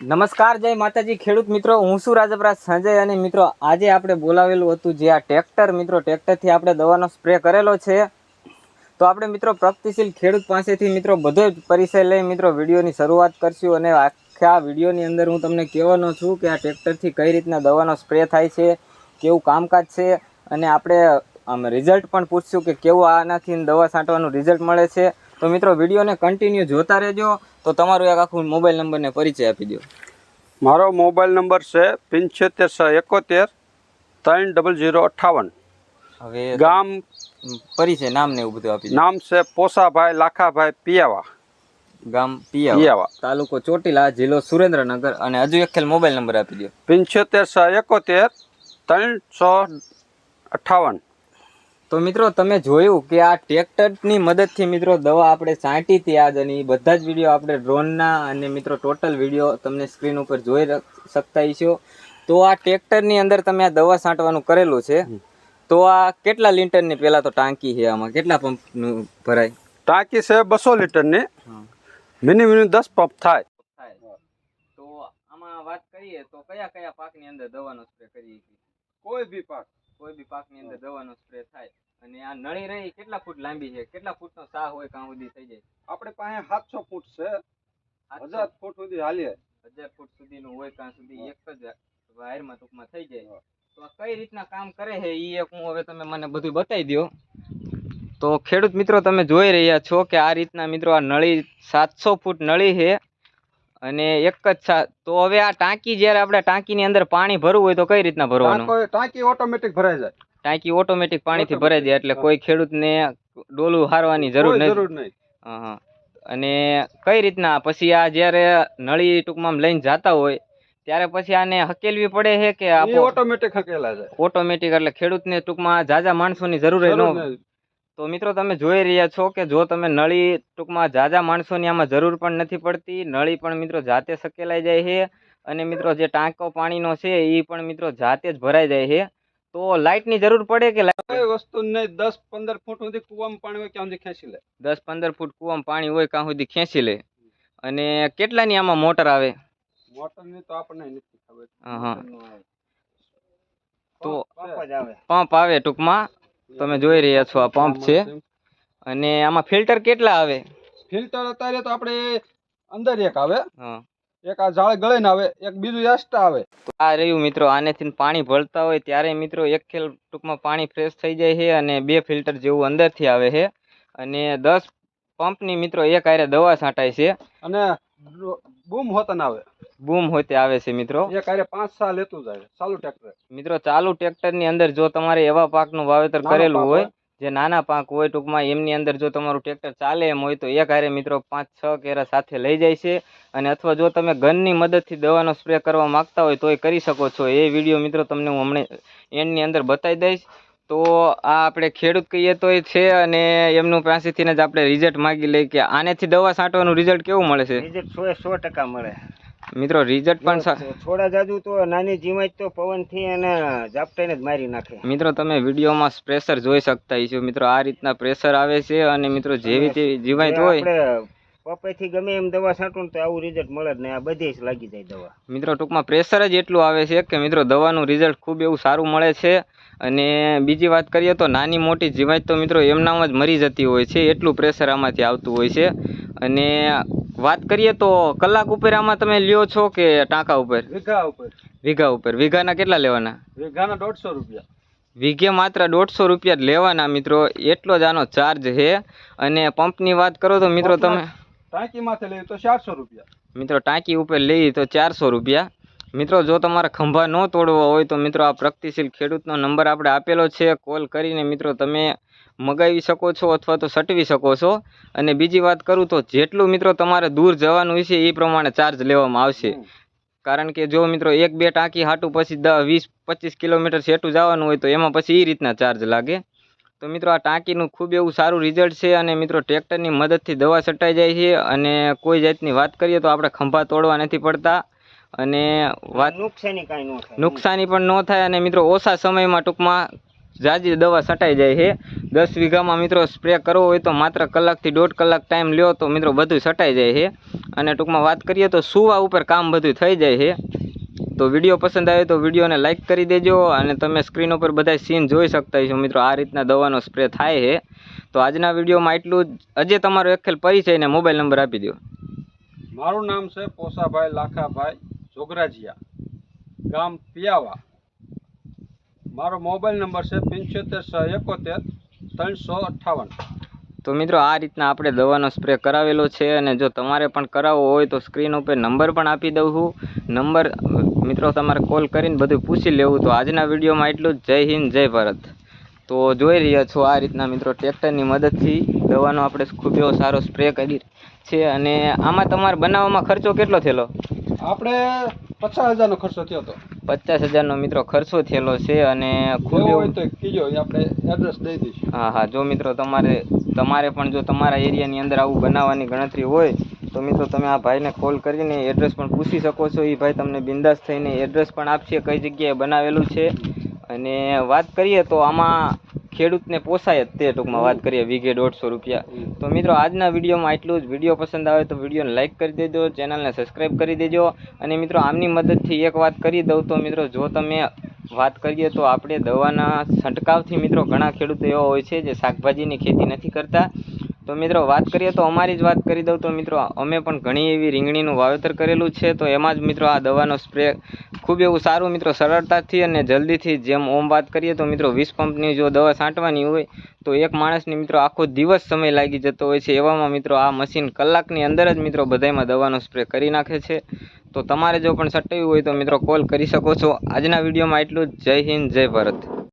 નમસ્કાર, જય માતાજી. ખેડૂત મિત્રો, હું છું રાજપરા સંજય અને મિત્રો, આજે આપણે બોલાવેલું હતું જે આ ટ્રેક્ટર. મિત્રો, ટ્રેક્ટરથી આપણે દવાનો સ્પ્રે કરેલો છે. તો આપણે મિત્રો, પ્રગતિશીલ ખેડૂત પાસેથી મિત્રો, બધો જ પરિચય લઈ મિત્રો, વિડીયોની શરૂઆત કરશું અને આખા વિડીયોની અંદર હું તમને કહેવાનો છું કે આ ટ્રેક્ટરથી કઈ રીતના દવાનો સ્પ્રે થાય છે, કેવું કામકાજ છે અને આપણે આમ રિઝલ્ટ પણ પૂછશું કે કેવું આનાથી દવા છાંટવાનું રિઝલ્ટ મળે છે. તો મિત્રો વિડીયોને કન્ટિન્યુ જોતા રહેજો. તો તમારું એક આખું મોબાઈલ નંબરને પરિચય આપી દો. મારો મોબાઈલ નંબર છે પંચોતેર સો એકોતેર ત્રણ ડબલ ઝીરો અઠ્ઠાવન હવે ગામ પરિચય નામ ને એવું બધું આપી નામ છે પોસાભાઈ લાખાભાઈ પિયાવા. ગામ પિયા પિયાવા. તાલુકો ચોટીલા જિલ્લો સુરેન્દ્રનગર અને હજુ એક ખેલ મોબાઈલ નંબર આપી દો. પંચોતેર સો એકોતેર ત્રણસો અઠ્ઠાવન તો મિત્રો તમે જોયું કે આ ટ્રેક્ટરની મદદથી મિત્રો દવા આપણે છાંટી હતી આજ અને એ બધા જ વીડિયો આપણે ડ્રોનના અને મિત્રો ટોટલ વીડિયો તમને સ્ક્રીન ઉપર જોઈ શકતા છો તો આ ટ્રેક્ટરની અંદર તમે આ દવા છાંટવાનું કરેલું છે. તો આ કેટલા લીટરની પહેલાં તો ટાંકી છે આમાં? કેટલા પંપનું ભરાય? ટાંકી છે બસો લીટરની. મિની મિની દસ પંપ થાય. તો આમાં વાત કરીએ તો કયા કયા પાકની અંદર દવાનો સ્પ્રે કરીએ કોઈ બી પાક. કોઈ બી પાકની અંદર દવાનો સ્પ્રે થાય અને આ નળી રહી કેટલા ફૂટ લાંબી છે? કેટલા ફૂટનો સાહ હોય કાં સુધી થઈ જાય? આપણે પાસે સાતસો ફૂટ છે. હજાર ફૂટ સુધી હાલીએ. હજાર ફૂટ સુધીનું હોય કાં સુધી એક જ વાયરમાં ટૂંકમાં થઈ જાય. તો કઈ રીતના કામ કરે છે એ એક હું હવે તમે મને બધું બતાવી દો તો ખેડૂત મિત્રો તમે જોઈ રહ્યા છો કે આ રીતના મિત્રો આ નળી સાતસો ફૂટ નળી છે. અને એક જ તો હવે આ ટાંકી જ્યારે આપણે ટાંકીની અંદર પાણી ભરવું હોય તો કઈ રીતના ભરવાનું? ટાંકો- ટાંકી ઓટોમેટિક ભરાઈ જાય. ટાંકી ઓટોમેટિક પાણીથી ભરાઈ જાય એટલે કોઈ ખેડૂતને ડોલું હારવાની જરૂર નથી. જરૂર નહીં. હા હા. અને કઈ રીતના? પછી આ જ્યારે નળી ટૂંકમાં લઈને જાતા હોય ત્યારે પછી આને હકેલવી પડે છે કે ઓટોમેટિક હકેલા જાય. ઓટોમેટિક એટલે ખેડૂતને ટૂંકમાં જાજા માણસોની જરૂર ન. તો મિત્રો તમે જોઈ રહ્યા છો કે જો તમે નળી ટૂંકમાં જાજા માણસોની આમાં જરૂર પણ નથી પડતી નળી પણ મિત્રો જાતે સકેલાઈ જાય છે અને મિત્રો જે ટાંકો પાણીનો છે એ પણ મિત્રો જાતે જ ભરાઈ જાય છે. તો લાઇટની જરૂર પડે કે કોઈ વસ્તુ નહીં દસ પંદર ફૂટ સુધી કુવામાં પાણી હોય ત્યાં સુધી ખેંચી લે? દસ પંદર ફૂટ કૂવામાં પાણી હોય ત્યાં સુધી ખેંચી લે? અને કેટલાની આમાં મોટર આવે? મોટરની તો આપણને નથી ખબર. હા. તો આવે. પંપ આવે ટૂંકમાં. તમે જોઈ રહ્યા છો આ પંપ છે. અને આમાં ફિલ્ટર કેટલા આવે? ફિલ્ટર અત્યારે તો આપણે અંદર એક આવે. હા. એક આ ઝાડ ગળે ને આવે એક બીજું એસ્ટા આવે. તો આ રહ્યું મિત્રો આનેથી પાણી ભરતા હોય ત્યારે મિત્રો એક ખેલ ટૂંકમાં પાણી ફ્રેશ થઈ જાય છે અને બે ફિલ્ટર જેવું અંદરથી આવે છે. અને દસ પંપની મિત્રો એક આરે દવા છાંટાય છે. અને બૂમ હોતન આવે. બૂમ હોય તે આવે છે મિત્રો. એક હારે પાંચ સાલ લેતું જાય. ચાલુ ટ્રેક્ટર. મિત્રો ચાલુ ટ્રેક્ટરની અંદર જો તમારે એવા પાકનું વાવેતર કરેલું હોય હોય. જે નાના પાક હોય ટૂંકમાં એમની અંદર જો તમારું ટ્રેક્ટર ચાલે એમ હોય તો એક હારે મિત્રો પાંચ છ કેરા સાથે લઈ જાય છે. અને અથવા જો તમે ગનની મદદથી દવાનો સ્પ્રે કરવા માંગતા હોય તો એ કરી શકો છો. એ વીડિયો મિત્રો તમને હું હમણાં એન્ડની અંદર બતાવી દઈશ. તો આ આપણે ખેડૂત કહીએ તો એ છે અને એમનું પાસેથી જ આપણે રિઝલ્ટ માગી લઈએ કે આનેથી દવા છાંટવાનું રિઝલ્ટ કેવું મળે છે? રિઝલ્ટ સો સો ટકા મળે. મિત્રો રિઝલ્ટ પણ થોડા જાજુ તો નાની જીવાત તો પવનથી અને ઝાપટાઈને જ મારી નાખે. મિત્રો તમે વિડીયોમાં પ્રેશર જોઈ શકતા છો મિત્રો આ રીતના પ્રેશર આવે છે અને મિત્રો જેવી તેવી જીવાત હોય પપ્પાથી ગમે એમ દવા છાંટું તો આવું રિઝલ્ટ મળે જ નહીં આ બધી જ લાગી જાય દવા. મિત્રો ટૂંકમાં પ્રેશર જ એટલું આવે છે કે મિત્રો દવાનું રિઝલ્ટ ખૂબ એવું સારું મળે છે અને બીજી વાત કરીએ તો નાની મોટી જીવાત તો મિત્રો એમનામાં જ મરી જતી હોય છે એટલું પ્રેશર આમાંથી આવતું હોય છે. અને વાત કરીએ તો કલાક ઉપર આમાં તમે લ્યો છો કે ટાંકા ઉપર? વીઘા ઉપર. વીઘા ઉપર. વીઘાના કેટલા લેવાના? વીઘાના દોઢસો રૂપિયા. વીઘે માત્ર દોઢસો રૂપિયા જ લેવાના મિત્રો એટલો જ આનો ચાર્જ છે. અને પંપની વાત કરો તો મિત્રો તમે ટાંકી માથે લઈએ તો ચારસો રૂપિયા. મિત્રો ટાંકી ઉપર લઈ તો ચારસો રૂપિયા. મિત્રો જો તમારા ખંભા ન તોડવા હોય તો મિત્રો આ પ્રગતિશીલ ખેડૂતનો નંબર આપણે આપેલો છે. કોલ કરીને મિત્રો તમે મગાવી શકો છો અથવા તો સટવી શકો છો. અને બીજી વાત કરું તો જેટલું મિત્રો તમારે દૂર જવાનું છે એ પ્રમાણે ચાર્જ લેવામાં આવશે. કારણ કે જો મિત્રો એક બે ટાંકી હાટું પછી દસ વીસ પચીસ કિલોમીટર સેટું જવાનું હોય તો એમાં પછી એ રીતના ચાર્જ લાગે. તો મિત્રો આ ટાંકીનું ખૂબ એવું સારું રિઝલ્ટ છે અને મિત્રો ટ્રેક્ટરની મદદથી દવા છટાઈ જાય છે. અને કોઈ જાતની વાત કરીએ તો આપણે ખંભા તોડવા નથી પડતા. અને વાત નુકસાની કાંઈ ન થાય. નુકસાની પણ ન થાય અને મિત્રો ઓછા સમયમાં ટૂંકમાં જાજી દવા છટાઈ જાય છે. દસ વીઘામાં મિત્રો સ્પ્રે કરવો હોય તો માત્ર કલાકથી દોઢ કલાક ટાઈમ લ્યો તો મિત્રો બધું છટાઈ જાય છે. અને ટૂંકમાં વાત કરીએ તો સુવા ઉપર કામ બધું થઈ જાય છે. તો વીડિયો પસંદ આવે તો વિડીયોને લાઇક કરી દેજો અને તમે સ્ક્રીન ઉપર બધા સીન જોઈ શકતા છો મિત્રો આ રીતના દવાનો સ્પ્રે થાય છે. તો આજના વિડીયોમાં એટલું જ. અજય તમારો એક ખેલ પરિચય ને મોબાઈલ નંબર આપી દો મારું નામ છે પોસાભાઈ લાખાભાઈ. જોગરાજીયા, ગામ પિયાવા. મારો મોબાઈલ નંબર છે પંચોતેર સો એકોતેર ત્રણસો અઠ્ઠાવન. તો મિત્રો આ રીતના આપણે દવાનો સ્પ્રે કરાવેલો છે અને જો તમારે પણ કરાવવો હોય તો સ્ક્રીન ઉપર નંબર પણ આપી દઉં છું. નંબર, મિત્રો તમારે કોલ કરીને બધું પૂછી લેવું તો આજના વિડીયોમાં એટલું જ. જય હિન્દ, જય ભારત. તો જોઈ રહ્યા છો આ રીતના મિત્રો ટ્રેક્ટરની મદદથી દવાનો આપણે ખૂબ એવો સારો સ્પ્રે કરી છે અને આમાં તમારે બનાવવામાં ખર્ચો કેટલો થયેલો? આપણે પચાસ હજારનો ખર્ચો થયો હતો પચાસ હજારનો મિત્રો ખર્ચો થયેલો છે અને ખૂબ હોય એવું તો કીજો આપણે એડ્રેસ દઈ દઈશું. હા હા જો મિત્રો તમારે તમારે પણ જો તમારા એરિયાની અંદર આવું બનાવવાની ગણતરી હોય તો મિત્રો તમે આ ભાઈને કોલ કરીને એડ્રેસ પણ પૂછી શકો છો. એ ભાઈ તમને બિંદાસ થઈને એડ્રેસ પણ આપશે કઈ જગ્યાએ બનાવેલું છે. અને વાત કરીએ તો આમાં ખેડૂતને પોસાય જ તે ટૂંકમાં વાત કરીએ વીઘે દોઢસો રૂપિયા. તો મિત્રો, આજના વિડીયોમાં એટલું જ. વીડિયો પસંદ આવે તો વિડીયોને લાઇક કરી દેજો, ચેનલને સબસ્ક્રાઈબ કરી દેજો. અને મિત્રો, આમની મદદથી એક વાત કરી દઉં તો મિત્રો, જો તમે વાત કરીએ તો આપણે દવાના છંટકાવથી મિત્રો ઘણા ખેડૂતો એવા હોય છે જે શાકભાજીની ખેતી નથી કરતા. તો મિત્રો, વાત કરીએ તો અમારી જ વાત કરી દઉં તો મિત્રો, અમે પણ ઘણી એવી રીંગણીનું વાવેતર કરેલું છે. તો એમાં જ મિત્રો આ દવાનો સ્પ્રે ખૂબ એવું સારું મિત્રો સરળતાથી અને જલ્દીથી જેમ ઓમ વાત કરીએ તો મિત્રો, વીસ પંપની જો દવા છાંટવાની હોય, તો એક માણસની મિત્રો આખો દિવસ સમય લાગી જતો હોય છે. એવામાં મિત્રો આ મશીન કલાકની અંદર જ મિત્રો બધાયમાં દવાનો સ્પ્રે કરી નાખે છે. તો તમારે જો પણ છટાવ્યું હોય તો મિત્રો કોલ કરી શકો છો. આજના વિડીયોમાં એટલું જ. જય હિન્દ, જય ભારત.